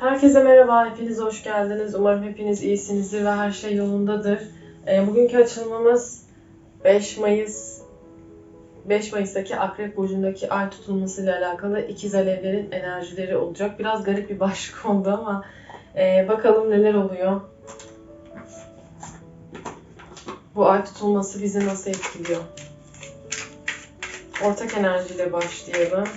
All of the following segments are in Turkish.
Herkese merhaba, hepiniz hoş geldiniz. Umarım hepiniz iyisinizdir ve her şey yolundadır. Ee, bugünkü açılımımız 5 Mayıs 5 Mayıs'taki Akrep Burcu'ndaki ay tutulması ile alakalı ikiz alevlerin enerjileri olacak. Biraz garip bir başlık oldu ama e, bakalım neler oluyor. Bu ay tutulması bizi nasıl etkiliyor? Ortak enerjiyle başlayalım.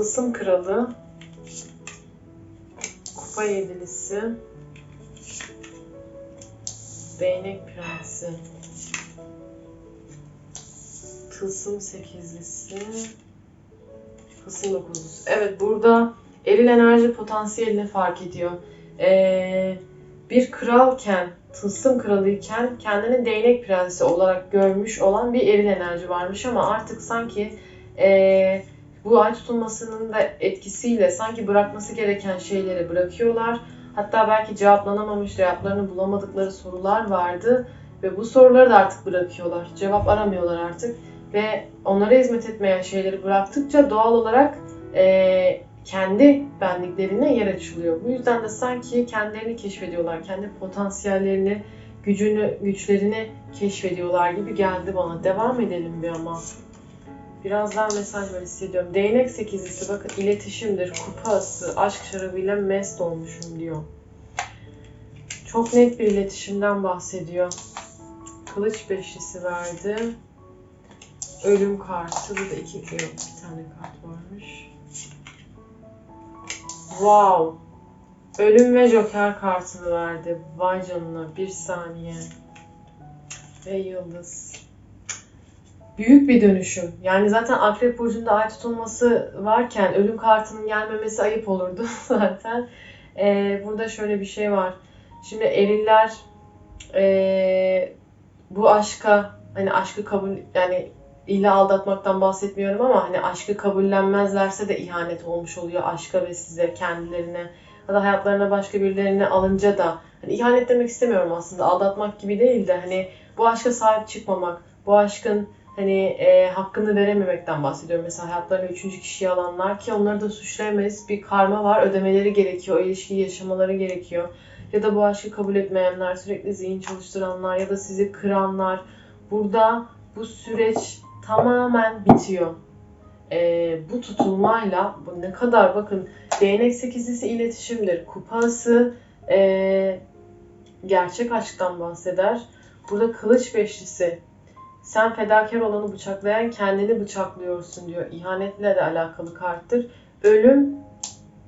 Tılsım Kralı, Kupa Yedilisi, Değnek Prensi, Tılsım Sekizlisi, Tılsım Dokuzlusu. Evet burada eril enerji potansiyelini fark ediyor. Ee, bir kralken, Tılsım Kralıyken kendini Değnek Prensi olarak görmüş olan bir eril enerji varmış ama artık sanki ee, bu ay tutulmasının da etkisiyle sanki bırakması gereken şeyleri bırakıyorlar. Hatta belki cevaplanamamış, cevaplarını bulamadıkları sorular vardı ve bu soruları da artık bırakıyorlar. Cevap aramıyorlar artık ve onlara hizmet etmeyen şeyleri bıraktıkça doğal olarak eee, kendi benliklerine yer açılıyor. Bu yüzden de sanki kendilerini keşfediyorlar, kendi potansiyellerini, gücünü, güçlerini keşfediyorlar gibi geldi bana. Devam edelim bir ama. Biraz daha mesaj var hissediyorum. Değnek sekizlisi bakın iletişimdir, kupası, aşk şarabıyla mest olmuşum diyor. Çok net bir iletişimden bahsediyor. Kılıç beşlisi verdi. Ölüm kartı. Burada iki, yok bir tane kart varmış. Wow. Ölüm ve Joker kartını verdi. Vay canına bir saniye. Ve yıldız büyük bir dönüşüm. Yani zaten Akrep Burcu'nda ay tutulması varken ölüm kartının gelmemesi ayıp olurdu zaten. Ee, burada şöyle bir şey var. Şimdi eriller ee, bu aşka hani aşkı kabul yani illa aldatmaktan bahsetmiyorum ama hani aşkı kabullenmezlerse de ihanet olmuş oluyor aşka ve size kendilerine ya da hayatlarına başka birilerine alınca da hani ihanet demek istemiyorum aslında aldatmak gibi değil de hani bu aşka sahip çıkmamak bu aşkın hani e, hakkını verememekten bahsediyorum. Mesela hayatlarına üçüncü kişiyi alanlar ki onları da suçlayamayız. Bir karma var, ödemeleri gerekiyor, o ilişkiyi yaşamaları gerekiyor. Ya da bu aşkı kabul etmeyenler, sürekli zihin çalıştıranlar ya da sizi kıranlar. Burada bu süreç tamamen bitiyor. E, bu tutulmayla, bu ne kadar bakın değnek sekizlisi iletişimdir. Kupası e, gerçek aşktan bahseder. Burada kılıç beşlisi sen fedakar olanı bıçaklayan kendini bıçaklıyorsun diyor. İhanetle de alakalı karttır. Ölüm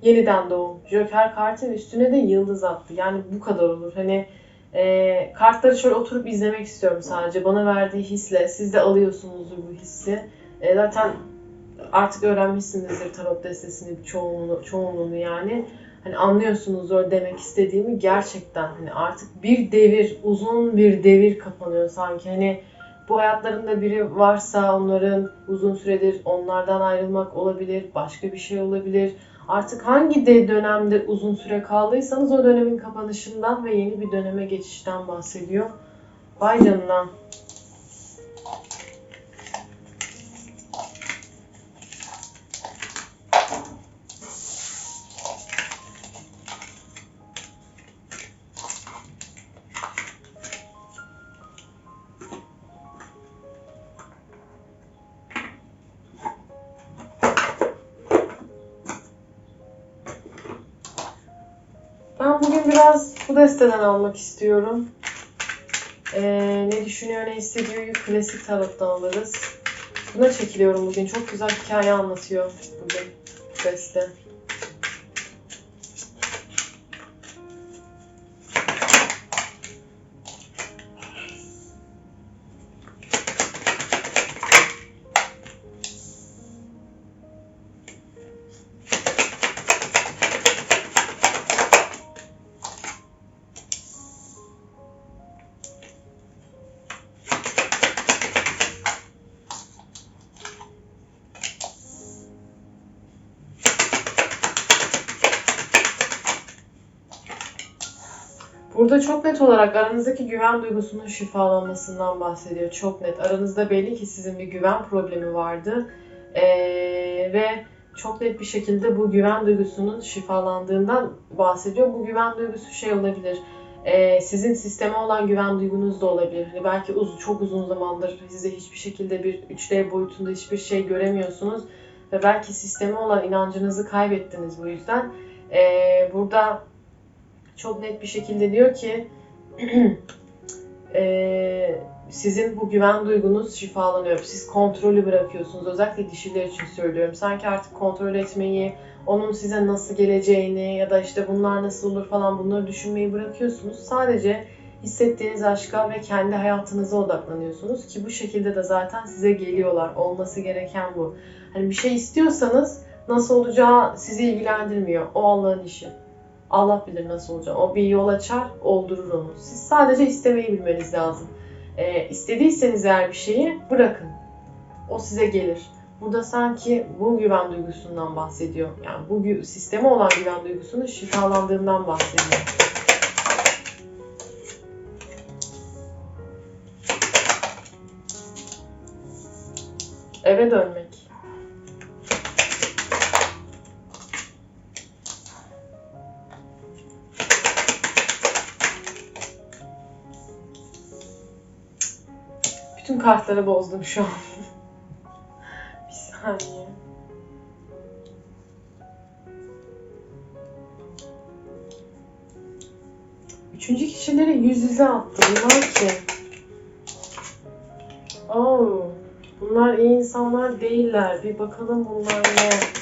yeniden doğum. Joker kartın üstüne de yıldız attı. Yani bu kadar olur. Hani e, kartları şöyle oturup izlemek istiyorum sadece. Bana verdiği hisle. Siz de alıyorsunuzdur bu hissi. E, zaten artık öğrenmişsinizdir tarot destesini çoğunluğunu, çoğunluğunu yani. Hani anlıyorsunuzdur demek istediğimi gerçekten hani artık bir devir, uzun bir devir kapanıyor sanki. Hani bu hayatlarında biri varsa onların uzun süredir onlardan ayrılmak olabilir, başka bir şey olabilir. Artık hangi de dönemde uzun süre kaldıysanız o dönemin kapanışından ve yeni bir döneme geçişten bahsediyor. Vay canına. Biraz bu desteden almak istiyorum. Ee, ne düşünüyor, ne hissediyor? Klasik tarottan alırız. Buna çekiliyorum bugün. Çok güzel hikaye anlatıyor bugün bu deste. Burada çok net olarak aranızdaki güven duygusunun şifalanmasından bahsediyor. Çok net. Aranızda belli ki sizin bir güven problemi vardı. Ee, ve çok net bir şekilde bu güven duygusunun şifalandığından bahsediyor. Bu güven duygusu şey olabilir. Ee, sizin sisteme olan güven duygunuz da olabilir. Hani belki uz çok uzun zamandır size hiçbir şekilde bir 3D boyutunda hiçbir şey göremiyorsunuz. Ve belki sisteme olan inancınızı kaybettiniz bu yüzden. Ee, burada çok net bir şekilde diyor ki e, sizin bu güven duygunuz şifalanıyor. Siz kontrolü bırakıyorsunuz. Özellikle dişiler için söylüyorum. Sanki artık kontrol etmeyi, onun size nasıl geleceğini ya da işte bunlar nasıl olur falan bunları düşünmeyi bırakıyorsunuz. Sadece hissettiğiniz aşka ve kendi hayatınıza odaklanıyorsunuz ki bu şekilde de zaten size geliyorlar. Olması gereken bu. Hani bir şey istiyorsanız nasıl olacağı sizi ilgilendirmiyor. O Allah'ın işi. Allah bilir nasıl olacak. O bir yol açar, oldurur onu. Siz sadece istemeyi bilmeniz lazım. Ee, istediyseniz eğer bir şeyi bırakın. O size gelir. Burada sanki bu güven duygusundan bahsediyor. Yani bu sisteme olan güven duygusunun şifalandığından bahsediyor. Eve dönmek. Kartları bozdum şu an. bir saniye. Üçüncü kişileri yüz yüze attı. Bunlar ki. Oo, bunlar iyi insanlar değiller. Bir bakalım bunlar ne?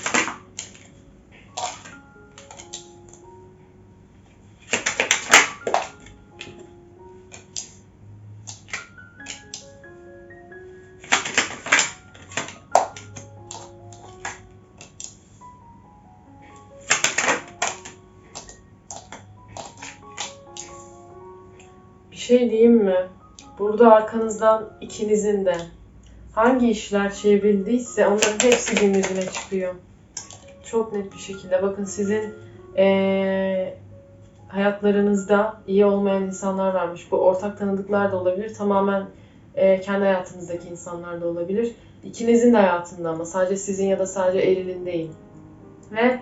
Şey diyeyim mi? Burada arkanızdan ikinizin de hangi işler çevrildiyse onların hepsi gün yüzüne çıkıyor. Çok net bir şekilde. Bakın sizin eee, hayatlarınızda iyi olmayan insanlar varmış. Bu ortak tanıdıklar da olabilir. Tamamen eee, kendi hayatınızdaki insanlar da olabilir. İkinizin de hayatında ama sadece sizin ya da sadece Eril'in değil. Ve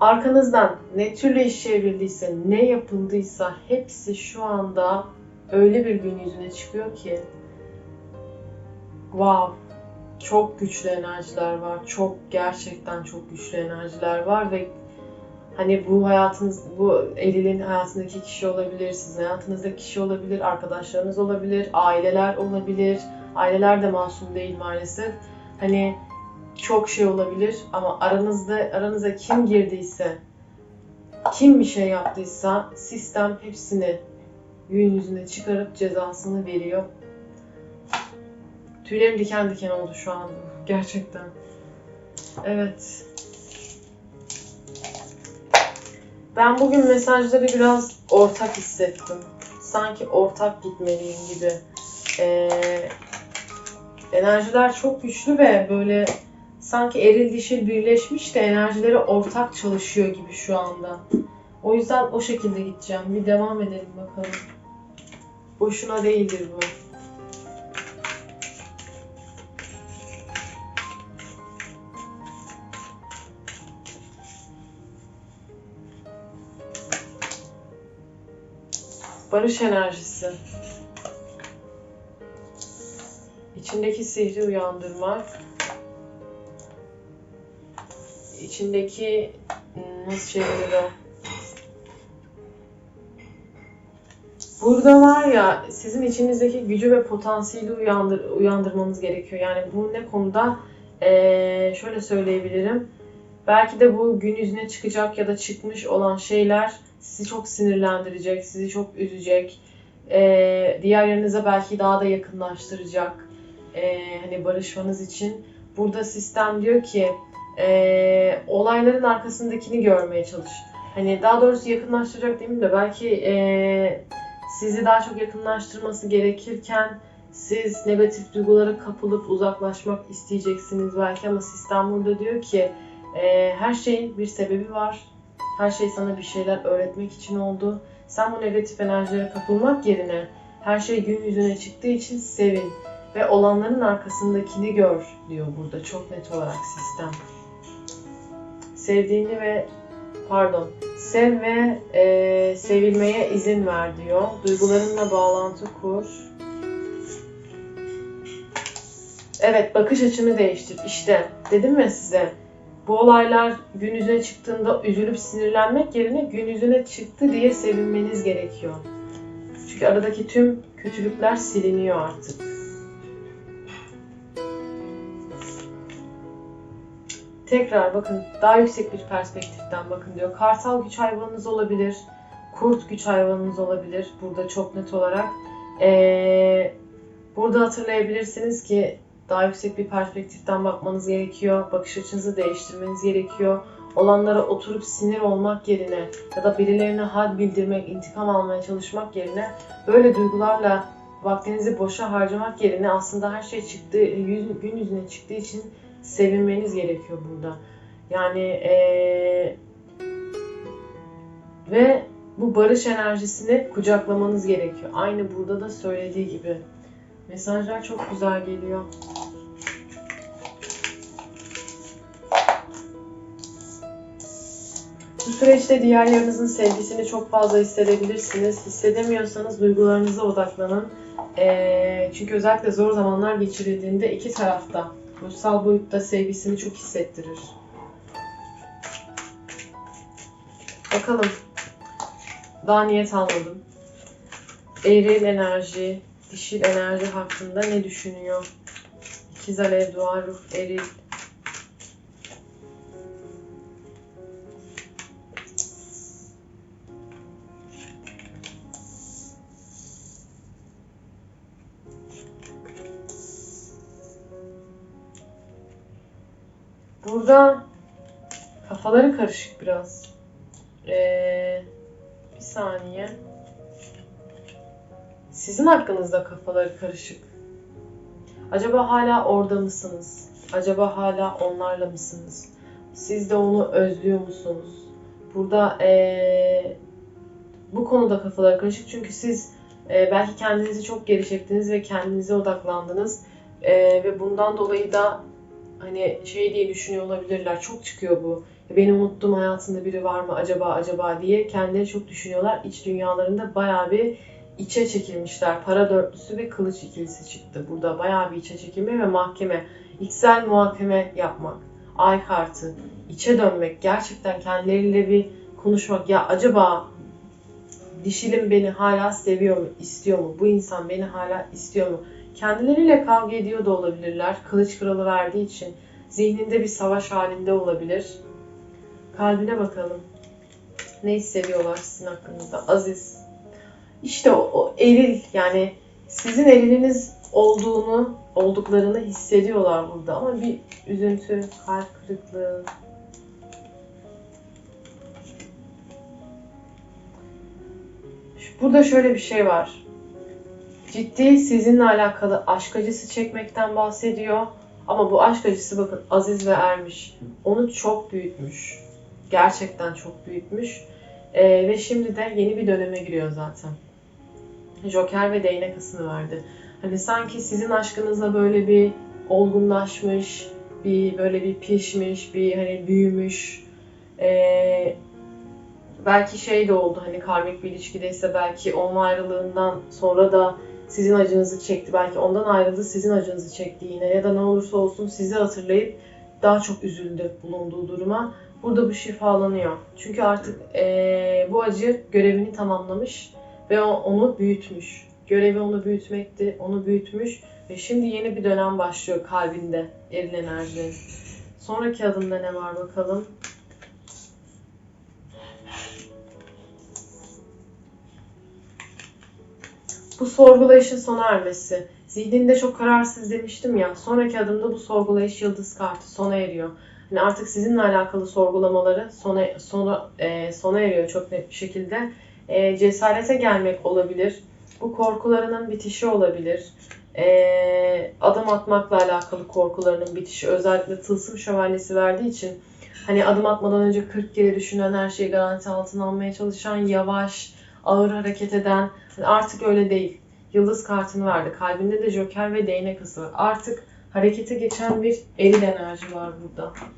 arkanızdan ne türlü iş çevrildiyse, ne yapıldıysa hepsi şu anda öyle bir gün yüzüne çıkıyor ki wow çok güçlü enerjiler var. Çok gerçekten çok güçlü enerjiler var ve hani bu hayatınız bu Eril'in hayatındaki kişi olabilir, sizin hayatınızdaki kişi olabilir, arkadaşlarınız olabilir, aileler olabilir. Aileler de masum değil maalesef. Hani çok şey olabilir ama aranızda aranıza kim girdiyse, kim bir şey yaptıysa sistem hepsini gün yüzüne çıkarıp cezasını veriyor. Tüylerim diken diken oldu şu an. Gerçekten. Evet. Ben bugün mesajları biraz ortak hissettim. Sanki ortak gitmeliyim gibi. Ee, enerjiler çok güçlü ve böyle sanki eril dişil birleşmiş de enerjileri ortak çalışıyor gibi şu anda. O yüzden o şekilde gideceğim. Bir devam edelim bakalım. Boşuna değildir bu. Barış enerjisi. İçindeki sihri uyandırmak. İçindeki hmm, nasıl çevirir o? Burada var ya sizin içinizdeki gücü ve potansiyeli uyandır, uyandırmanız gerekiyor. Yani bu ne konuda? Ee, şöyle söyleyebilirim. Belki de bu gün yüzüne çıkacak ya da çıkmış olan şeyler sizi çok sinirlendirecek, sizi çok üzecek. Ee, diğerlerinize belki daha da yakınlaştıracak. Ee, hani barışmanız için. Burada sistem diyor ki ee, olayların arkasındakini görmeye çalış. Hani daha doğrusu yakınlaştıracak demeyeyim de belki ee, sizi daha çok yakınlaştırması gerekirken siz negatif duygulara kapılıp uzaklaşmak isteyeceksiniz belki ama sistem burada diyor ki e, her şeyin bir sebebi var Her şey sana bir şeyler öğretmek için oldu. Sen bu negatif enerjilere kapılmak yerine her şey gün yüzüne çıktığı için sevin ve olanların arkasındakini gör diyor burada çok net olarak sistem. Sevdiğini ve pardon sev ve e, sevilmeye izin ver diyor. Duygularınla bağlantı kur. Evet bakış açını değiştir. İşte dedim mi size bu olaylar gün yüzüne çıktığında üzülüp sinirlenmek yerine gün yüzüne çıktı diye sevinmeniz gerekiyor. Çünkü aradaki tüm kötülükler siliniyor artık. Tekrar bakın daha yüksek bir perspektiften bakın diyor. Kartal güç hayvanınız olabilir. Kurt güç hayvanınız olabilir. Burada çok net olarak. Ee, burada hatırlayabilirsiniz ki daha yüksek bir perspektiften bakmanız gerekiyor. Bakış açınızı değiştirmeniz gerekiyor. Olanlara oturup sinir olmak yerine ya da birilerine had bildirmek, intikam almaya çalışmak yerine böyle duygularla vaktinizi boşa harcamak yerine aslında her şey çıktığı, gün yüzüne çıktığı için sevinmeniz gerekiyor burada. Yani ee, ve bu barış enerjisini kucaklamanız gerekiyor. Aynı burada da söylediği gibi. Mesajlar çok güzel geliyor. Bu süreçte diğerlerinizin sevgisini çok fazla hissedebilirsiniz. Hissedemiyorsanız duygularınıza odaklanın. Ee, çünkü özellikle zor zamanlar geçirildiğinde iki tarafta ruhsal boyutta sevgisini çok hissettirir. Bakalım. Daha niyet almadım. Eril enerji, dişil enerji hakkında ne düşünüyor? İkiz alev, dua, ruh, eril. Burada kafaları karışık biraz. Ee, bir saniye. Sizin hakkınızda kafaları karışık. Acaba hala orada mısınız? Acaba hala onlarla mısınız? Siz de onu özlüyor musunuz? Burada ee, bu konuda kafalar karışık çünkü siz ee, belki kendinizi çok geri çektiniz ve kendinize odaklandınız Ee, ve bundan dolayı da hani şey diye düşünüyor olabilirler. Çok çıkıyor bu. Benim unuttuğum hayatında biri var mı acaba acaba diye kendileri çok düşünüyorlar. İç dünyalarında bayağı bir içe çekilmişler. Para dörtlüsü ve kılıç ikilisi çıktı. Burada bayağı bir içe çekilme ve mahkeme. İçsel muhakeme yapmak. Ay kartı. içe dönmek. Gerçekten kendileriyle bir konuşmak. Ya acaba dişilim beni hala seviyor mu? istiyor mu? Bu insan beni hala istiyor mu? Kendileriyle kavga ediyor da olabilirler. Kılıç kralı verdiği için. Zihninde bir savaş halinde olabilir. Kalbine bakalım. Ne hissediyorlar sizin hakkınızda? Aziz. İşte o, o eril yani sizin eriliniz olduğunu, olduklarını hissediyorlar burada ama bir üzüntü, kalp kırıklığı. Burada şöyle bir şey var ciddi sizinle alakalı aşk acısı çekmekten bahsediyor. Ama bu aşk acısı bakın Aziz ve Ermiş onu çok büyütmüş. Gerçekten çok büyütmüş. Ee, ve şimdi de yeni bir döneme giriyor zaten. Joker ve değnek asını verdi. Hani sanki sizin aşkınızla böyle bir olgunlaşmış, bir böyle bir pişmiş, bir hani büyümüş. Ee, belki şey de oldu hani karmik bir ilişkideyse belki onun ayrılığından sonra da sizin acınızı çekti. Belki ondan ayrıldı sizin acınızı çekti yine ya da ne olursa olsun sizi hatırlayıp daha çok üzüldü bulunduğu duruma. Burada bu şifalanıyor. Çünkü artık ee, bu acı görevini tamamlamış ve onu büyütmüş. Görevi onu büyütmekti, onu büyütmüş ve şimdi yeni bir dönem başlıyor kalbinde eril enerji. Sonraki adımda ne var bakalım. Bu sorgulayışın sona ermesi. Zihninde çok kararsız demiştim ya. Sonraki adımda bu sorgulayış yıldız kartı sona eriyor. Yani artık sizinle alakalı sorgulamaları sona sona e, sona eriyor çok net bir şekilde. E, cesarete gelmek olabilir. Bu korkularının bitişi olabilir. E, adım atmakla alakalı korkularının bitişi. Özellikle tılsım şövalyesi verdiği için Hani adım atmadan önce 40 kere düşünen, her şeyi garanti altına almaya çalışan, yavaş, ağır hareket eden. Artık öyle değil. Yıldız kartını verdi. Kalbinde de joker ve değnek var. Artık harekete geçen bir eril enerji var burada.